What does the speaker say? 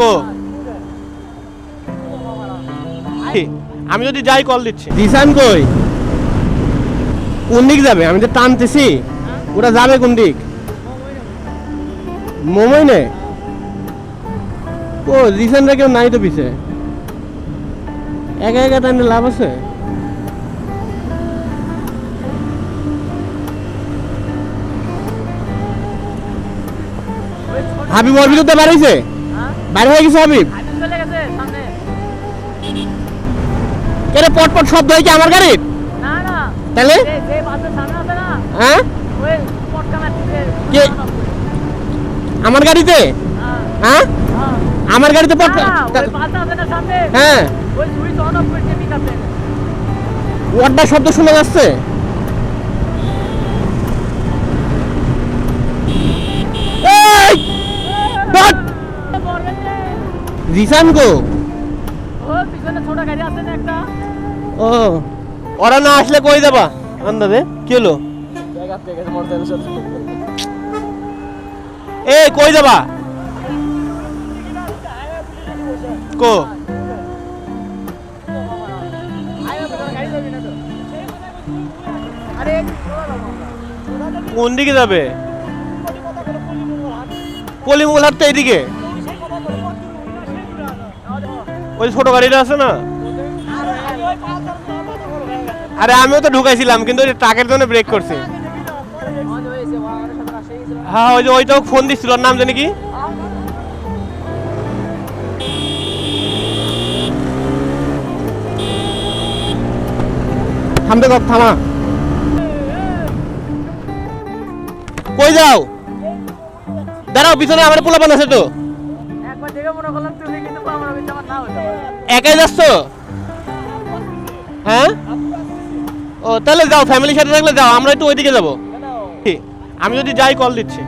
কো। আমি যদি যাই কল দিচ্ছি। জিসান কই? কোন দিক যাবে? আমি তো টানতেছি ওরা যাবে কোন দিক? মোমই নে। ও জিসানরা কেউ নাই তো পিছে? একা একা টানলে লাভ আছে? হাবিব ওর বিরুদ্ধে বাড়াইছে? বাইরে হয়ে গেছে হাবিব। চলে গেছে সামনে এরে পট পট শব্দ হয়? কি আমার গাড়ির তাহলে হ্যাঁ? আমার গাড়িতে হ্যাঁ। আমার গাড়িতে পট হ্যাঁ ওয়ার্ডার শব্দ শোনা যাচ্ছে। জিসান গো। ও পিছনে ছোট গাড়ি আছে না একটা? ও ওরা না আসলে কই দেবা আন্দাজে কি হলো? এ কই যাবা? কো? কোন দিকে যাবে? পলিমুল হাট তো ওই ছোট গাড়িটা আছে না? আরে আমিও তো ঢুকাইছিলাম কিন্তু ওই ট্রাকের জন্য ব্রেক করছি। হ্যাঁ ওই যে ওইটাও ফোন দিচ্ছিল ওর নাম জানি কি? থামতে কর থামা। কই যাও? দাঁড়াও পিছনে আমার পোলাপান আছে তো। একবার দেখে মনে করলাম তুমি কিন্তু একাই যাচ্ছ? হ্যাঁ? ও, তাহলে যাও ফ্যামিলির সাথে থাকলে যাও, আমরা একটু ওইদিকে যাব? আমি যদি যাই কল দিচ্ছি।